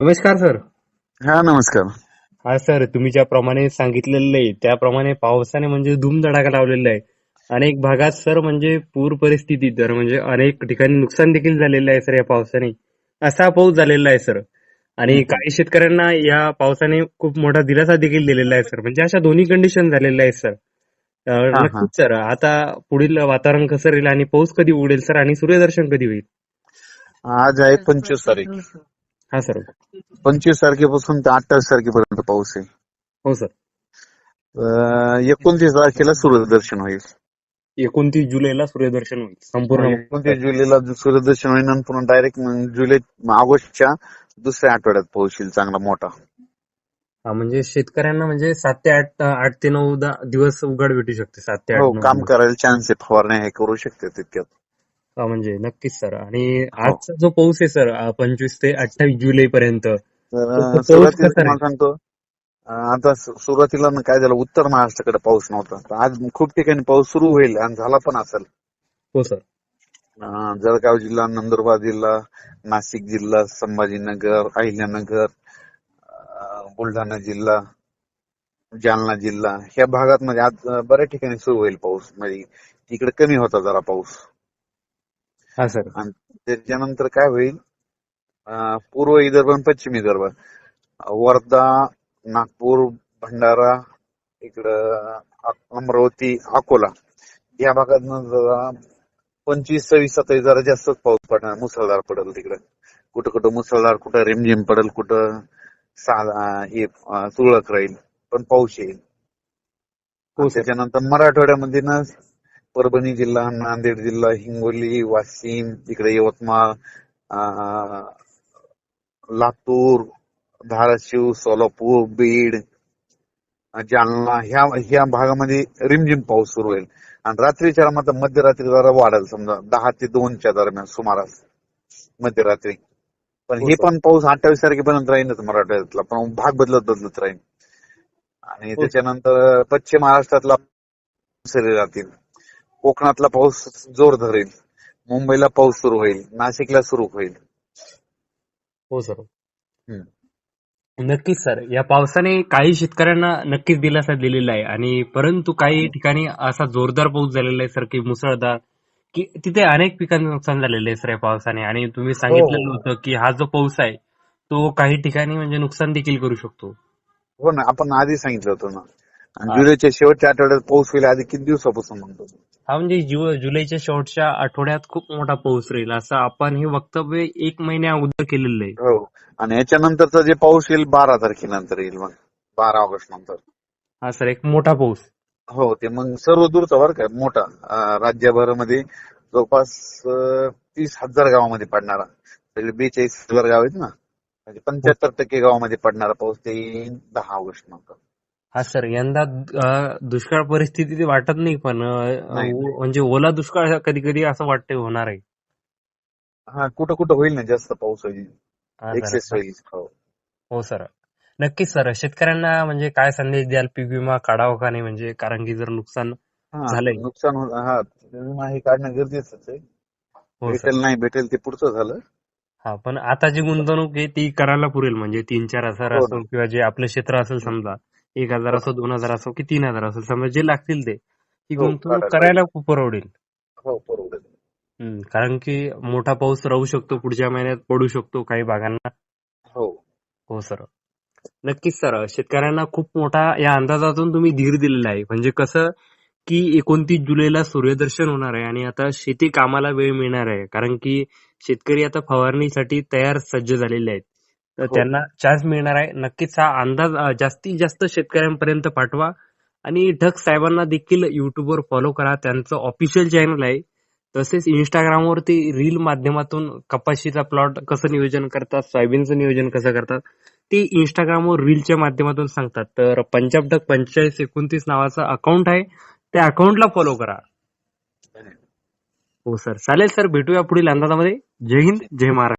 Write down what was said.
नमस्कार सर. हा नमस्कार. हा सर तुम्ही ज्याप्रमाणे सांगितलेलं आहे त्याप्रमाणे पावसाने म्हणजे धूमधडाका लावलेला आहे. अनेक भागात सर म्हणजे पूर परिस्थिती तर म्हणजे अनेक ठिकाणी नुकसान देखील झालेलं आहे सर या पावसाने. असा पाऊस झालेला आहे सर. आणि काही शेतकऱ्यांना या पावसाने खूप मोठा दिलासा देखील दिलेला आहे सर. म्हणजे अशा दोन्ही कंडिशन झालेल्या आहेत सर. नक्कीच सर आता पुढील वातावरण कसं राहील आणि पाऊस कधी उडेल सर आणि सूर्यदर्शन कधी होईल? आज आहे पंचवीस तारीख. हा सर. पंचवीस तारखेपासून ते अठ्ठावीस तारखेपर्यंत पाऊस आहे. हो सर. अं, एकोणतीस तारखेला सूर्यदर्शन होईल. एकोणतीस जुलैला सूर्यदर्शन होईल. संपूर्ण एकोणतीस जुलैला सूर्यदर्शन होईल आणि पुन्हा डायरेक्ट जुलै ऑगस्टच्या दुसऱ्या आठवड्यात पाऊस येईल चांगला मोठा. हा म्हणजे शेतकऱ्यांना म्हणजे सात ते आठ आठ ते नऊ दा- दिवस उघड भेटू शकते सात ते आठ हो नऊ काम दिवस. करायला चान्स आहे फवारण्या हे करू शकते तितक्यात. म्हणजे? नक्कीच सर. आणि हो. आजचा जो पाऊस आहे सर पंचवीस ते अठ्ठावीस जुलै पर्यंत सांगतो. आता सुरुवातीला काय झालं उत्तर महाराष्ट्राकडे पाऊस नव्हता. आज खूप ठिकाणी पाऊस सुरू होईल आणि झाला पण असेल. हो सर. जळगाव जिल्हा नंदुरबार जिल्हा नाशिक जिल्हा संभाजीनगर अहिल्यानगर बुलढाणा जिल्हा जालना जिल्हा ह्या भागात म्हणजे आज बऱ्याच ठिकाणी सुरू होईल पाऊस. म्हणजे तिकडे कमी होता जरा पाऊस. हा सर. आणि त्याच्यानंतर काय होईल अं, पूर्व विदर्भ आणि पश्चिम विदर्भ. वर्धा नागपूर भंडारा इकडं अ- अमरावती अकोला. या भागात जरा पंचवीस सव्वीस सत्तावीस जरा जास्तच पाऊस पडणार मुसळधार पडेल तिकडे. कुठं कुठं मुसळधार कुठं रिमझिम पडेल कुठं साधा हे अं, तुरळक राहील पण पाऊस येईल. हो सर. त्याच्यानंतर मराठवाड्यामध्ये ना परभणी जिल्हा नांदेड जिल्हा हिंगोली वाशिम इकडे यवतमाळ लातूर धाराशिव सोलापूर बीड जालना ह्या ह्या भागामध्ये रिमझिम पाऊस सुरू होईल आणि रात्रीच्या मात्र मध्यरात्री जरा वाढेल समजा दहा ते दोनच्या दरम्यान सुमारास मध्यरात्री पण हो. पण पाऊस अठ्ठावीस तारखेपर्यंत राहीलच मराठवाड्यातला पण भाग बदलत बदलत राहील आणि. त्याच्यानंतर पश्चिम महाराष्ट्रातला सरी राहतील कोकणातला पाऊस जोर धरेल. मुंबईला पाऊस सुरू होईल. नाशिकला सुरू होईल. हो सर. हम्म. नक्कीच सर. या पावसाने काही शेतकऱ्यांना नक्कीच दिलासा दिलेला आहे. आणि परंतु काही ठिकाणी असा जोरदार पाऊस झालेला आहे सर की मुसळधार की तिथे अनेक पिकांचं नुकसान झालेलं आहे सर या पावसाने. आणि तुम्ही सांगितलेलं हो. होतं की हा जो पाऊस आहे तो काही ठिकाणी म्हणजे नुकसान देखील करू शकतो. हो ना. आपण आधी सांगितलं होतं ना. जुलैच्या शेवटच्या आठवड्यात पाऊस होईल आधी किती दिवसापासून म्हणतो? हा म्हणजे जुलैच्या शेवटच्या आठवड्यात खूप मोठा पाऊस राहील असं आपण हे वक्तव्य एक महिन्या अगोदर केलेलं आहे. हो. आणि याच्यानंतरचा जे पाऊस येईल बारा तारखेनंतर येईल मग. बारा ऑगस्ट नंतर. हा सर एक मोठा पाऊस. हो ते मग सर्व दूरचा बरं का मोठा. राज्यभरामध्ये जवळपास तीस हजार गावामध्ये पडणारा. बेचाळीस हजार गाव आहेत ना. म्हणजे पंच्याहत्तर टक्के गावामध्ये पडणारा पाऊस ते दहा ऑगस्ट नंतर. हा सर यंदा दुष्काळ परिस्थिती वाटत नाही पण म्हणजे ओला दुष्काळ कधी कधी असं वाटतंय होणार आहे. हा कुठं कुठं होईल ना जास्त पाऊस होईल. हा एक्सेस सर. होईल हो. सर. नक्कीच सर. शेतकऱ्यांना म्हणजे काय संदेश द्याल? पीक विमा काढावा का नाही? म्हणजे कारण की जर नुकसान झालंय. नुकसान हा विमा हे काढणं गरजेचंच आहे. हो भेटेल नाही भेटेल ते पुढचं झालं. हा पण आता जी गुंतवणूक आहे ती करायला पुरेल. म्हणजे तीन चार हजार हो ना. असो किंवा जे आपलं क्षेत्र असेल समजा. एक हजार असो दोन हजार असो की तीन हजार असो समजा जे लागतील ते. ही हो, गुंतवणूक करायला खूप परवडेल. हो परवडेल. कारण की मोठा पाऊस राहू शकतो पुढच्या महिन्यात पडू शकतो काही भागांना. हो. हो सर. नक्कीच सर. शेतकऱ्यांना खूप मोठा या अंदाजातून तुम्ही धीर दिलेला आहे. म्हणजे कसं की एकोणतीस जुलैला सूर्यदर्शन होणार आहे आणि आता शेती कामाला वेळ मिळणार आहे. कारण की शेतकरी आता फवारणीसाठी तयार सज्ज झालेले आहेत. तर हो. त्यांना चान्स मिळणार आहे. नक्कीच हा अंदाज जास्तीत जास्त शेतकऱ्यांपर्यंत पाठवा. आणि ढग साहेबांना देखील युट्यूबवर फॉलो करा. त्यांचं ऑफिशियल चॅनल आहे. तसेच इंस्टाग्रामवरती रील माध्यमातून कपाशीचा प्लॉट कसं नियोजन करतात सोयाबीनचं नियोजन कसं करतात ते इंस्टाग्रामवर रीलच्या माध्यमातून सांगतात. तर पंजाब ढग पंचेचाळीस एकोणतीस नावाचं अकाउंट आहे. त्या अकाउंटला फॉलो करा. हो सर चालेल सर भेटूया पुढील अंदाजामध्ये. जय हिंद जय महाराष्ट्र.